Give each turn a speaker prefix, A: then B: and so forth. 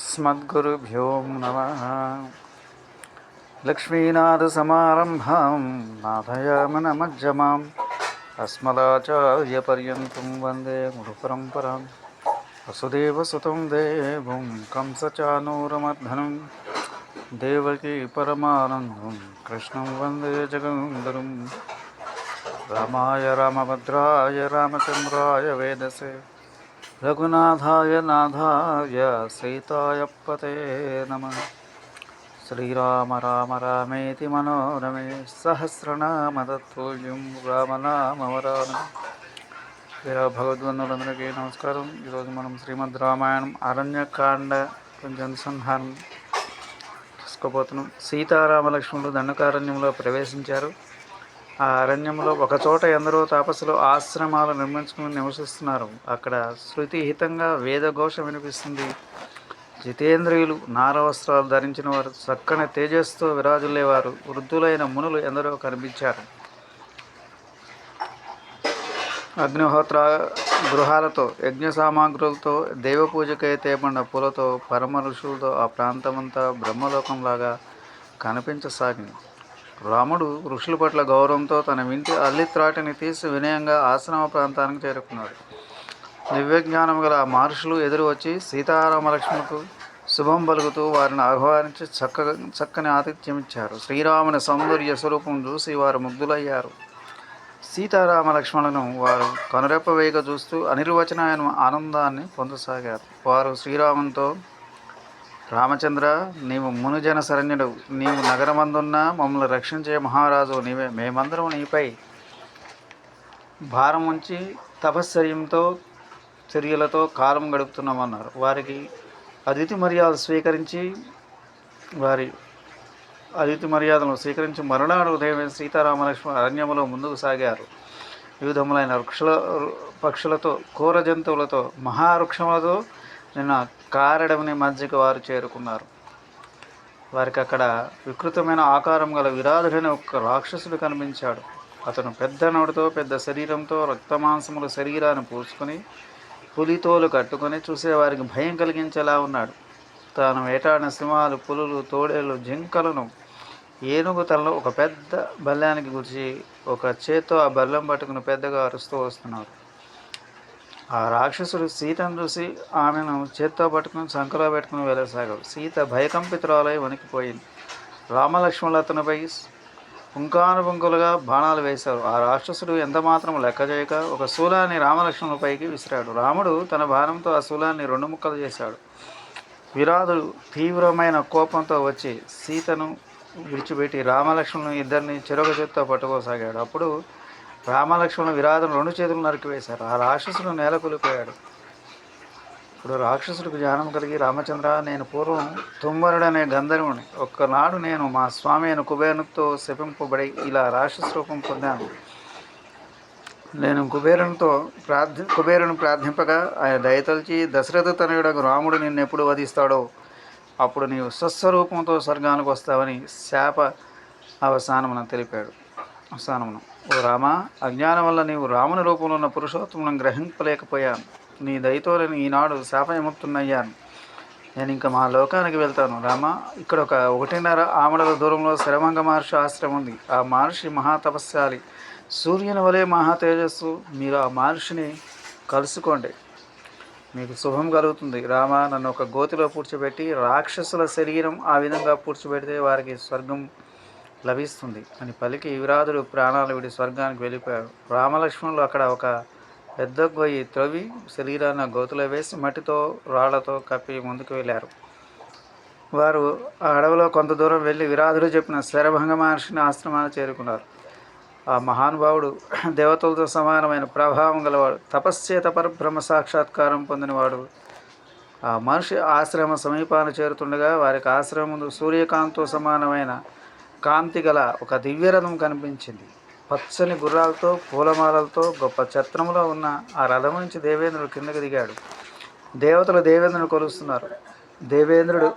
A: अस्मद्गुरुभ्यो नमः लक्ष्मीनाथसमारम्भां नाथयामनमज्जमाम् अस्मदाचार्यपर्यन्तं वन्दे गुरुपरम्परां वसुदेवसुतं देवं कंसचानूरमर्धनं देवकी परमानन्दं कृष्णं वन्दे जगन्धरं रामाय रामभद्राय रामचन्द्राय वेदसे రఘునాథాయ నాథాయ సీతాయప్పతే నమ శ్రీరామ రామ రామేతి మనోరమే సహస్రనామదత్తుల్యం రామనామవరాన ఇలా భగవద్వందులందరికీ నమస్కారం ఈరోజు మనం శ్రీమద్ రామాయణం అరణ్యకాండ కొంచెం అనుసంధానం తీసుకోబోతున్నాం సీతారామలక్ష్మణులు దండకారణ్యంలో ప్రవేశించారు. ఆ అరణ్యంలో ఒకచోట ఎందరో తాపసులు ఆశ్రమాలు నిర్మించుకుని నివసిస్తున్నారు. అక్కడ శృతిహితంగా వేదఘోష వినిపిస్తుంది. జితేంద్రియులు నారవస్త్రాలు ధరించిన వారు చక్కని తేజస్తో విరాజులేవారు. వృద్ధులైన మునులు ఎందరో కనిపించారు. అగ్నిహోత్ర గృహాలతో యజ్ఞ సామాగ్రులతో దేవపూజకై పూజకై పూలతో పరమ ఋషులతో ఆ ప్రాంతమంతా బ్రహ్మలోకంలాగా కనిపించసాగింది. రాముడు ఋషుల పట్ల గౌరవంతో తన వింటి అల్లిత్రాటిని తీసి వినయంగా ఆశ్రమ ప్రాంతానికి చేరుకున్నాడు. దివ్యజ్ఞానం గల ఆ మహర్షులు ఎదురు వచ్చి సీతారామలక్ష్మణుకు శుభం పలుకుతూ వారిని ఆహ్వానించి చక్కగా చక్కని ఆతిథ్యం ఇచ్చారు శ్రీరాముని సౌందర్య స్వరూపం చూసి వారు ముగ్ధులయ్యారు. సీతారామ లక్ష్మణులను వారు కనురెప్ప వేగ చూస్తూ అనిర్వచనాయన ఆనందాన్ని పొందసాగారు. వారు శ్రీరామునితో రామచంద్ర నీవు మునుజన శరణ్యుడు నీవు నగరమందున్న మమ్మల్ని రక్షించే మహారాజు నీవే. మేమందరం నీపై భారం ఉంచి తపశ్చర్యంతో చర్యలతో కాలం గడుపుతున్నామన్నారు. వారికి అతిథి మర్యాద స్వీకరించి వారి అతిథి మర్యాదలను స్వీకరించి మరునాడు ఉదయం సీతారామలక్ష్మణ అరణ్యములో ముందుకు సాగారు. వివిధములైన వృక్షల పక్షులతో కూర జంతువులతో మహావృక్షములతో నిన్న కారడమని మధ్యకు వారు చేరుకున్నారు. వారికి అక్కడ వికృతమైన ఆకారం గల విరాధుడైన ఒక రాక్షసుడు కనిపించాడు. అతను పెద్ద నోటితో పెద్ద శరీరంతో రక్తమాంసముల శరీరాన్ని పూసుకొని పులితోలు కట్టుకొని చూసేవారికి భయం కలిగించేలా ఉన్నాడు. తాను వేటాడిన సింహాలు పులులు తోడేలు జింకలను ఏనుగు తలలో ఒక పెద్ద బల్లానికి గురించి ఒక చేత్తో ఆ బల్లం పట్టుకుని పెద్దగా అరుస్తూ వస్తున్నారు. ఆ రాక్షసుడు సీతను చూసి ఆమెను చేత్తో పట్టుకుని సంకలో పెట్టుకుని వెళ్ళసాగాడు. సీత భయకంపితురాలై వణికిపోయింది. రామలక్ష్మణులు అతనిపై పుంకానుపుంకులుగా బాణాలు వేశారు. ఆ రాక్షసుడు ఎంతమాత్రం లెక్క చేయక ఒక శూలాన్ని రామలక్ష్మణులపైకి విసిరాడు. రాముడు తన బాణంతో ఆ శూలాన్ని రెండు ముక్కలు చేశాడు. విరాధుడు తీవ్రమైన కోపంతో వచ్చి సీతను విడిచిపెట్టి రామలక్ష్మణులు ఇద్దరిని చెరొక చేత్తో పట్టుకోసాగాడు. అప్పుడు రామలక్ష్మణ విరాధను రెండు చేతులు నరికివేశారు. ఆ రాక్షసుడు నేల కూలిపోయాడు. ఇప్పుడు రాక్షసుడికి జ్ఞానం కలిగి రామచంద్ర నేను పూర్వం తుమ్మరుడనే గంధర్వుని. ఒక్కనాడు నేను మా స్వామి అయిన కుబేరునితో శపింపబడి ఇలా రాక్షస రూపం పొందాను. నేను కుబేరునితో ప్రార్థి కుబేరుని ప్రార్థింపగా ఆయన దయతలిచి దశరథ తనయుడకు రాముడు నిన్ను ఎప్పుడు వధిస్తాడో అప్పుడు నీవు స్వస్వరూపంతో స్వర్గానికి వస్తావని శాప అవసానమున తెలిపాడు. అవసానమున ఓ రామ అజ్ఞానం వల్ల నీవు రాముని రూపంలో ఉన్న పురుషోత్తములను గ్రహింపలేకపోయాను. నీ దయతో నేను ఈనాడు శాపవిముక్తున్నయ్యాను నేను ఇంకా మా లోకానికి వెళ్తాను. రామ ఇక్కడ ఒక ఒకటిన్నర ఆమడల దూరంలో శరమంగ మహర్షి ఆశ్రమం ఉంది. ఆ మహర్షి మహాతపస్శాలి. సూర్యుని వలె మహా తేజస్సు మీరు ఆ మహర్షిని కలుసుకోండి. మీకు శుభం కలుగుతుంది. రామ నన్ను ఒక గోతిలో పూడ్చిపెట్టి రాక్షసుల శరీరం ఆ విధంగా పూడ్చిపెడితే వారికి స్వర్గం లభిస్తుంది. అని పలికి విరాధుడు ప్రాణాలు విడి స్వర్గానికి వెళ్ళిపోయాడు రామలక్ష్మణులు అక్కడ ఒక పెద్ద గొయ్యి త్రవ్వి శరీరాన్ని గోతులో వేసి మట్టితో రాళ్ళతో కప్పి ముందుకు వెళ్ళారు. వారు ఆ అడవిలో కొంత దూరం వెళ్ళి విరాధుడు చెప్పిన శరభంగ మహర్షిని ఆశ్రమాన్ని చేరుకున్నారు. ఆ మహానుభావుడు దేవతలతో సమానమైన ప్రభావం గలవాడు. తపశ్చేత పరబ్రహ్మ సాక్షాత్కారం పొందినవాడు. ఆ మనిషి ఆశ్రమ సమీపాన చేరుతుండగా వారికి ఆశ్రమం ముందు సూర్యకాంత్తో సమానమైన కాంతి గల ఒక దివ్యరథం కనిపించింది. పచ్చని గుర్రాలతో పూలమాలలతో గొప్ప ఛత్రములో ఉన్న ఆ రథం నుంచి దేవేంద్రుడు కిందకి దిగాడు. దేవతలు దేవేంద్రుని కొలుస్తున్నారు. దేవేంద్రుడు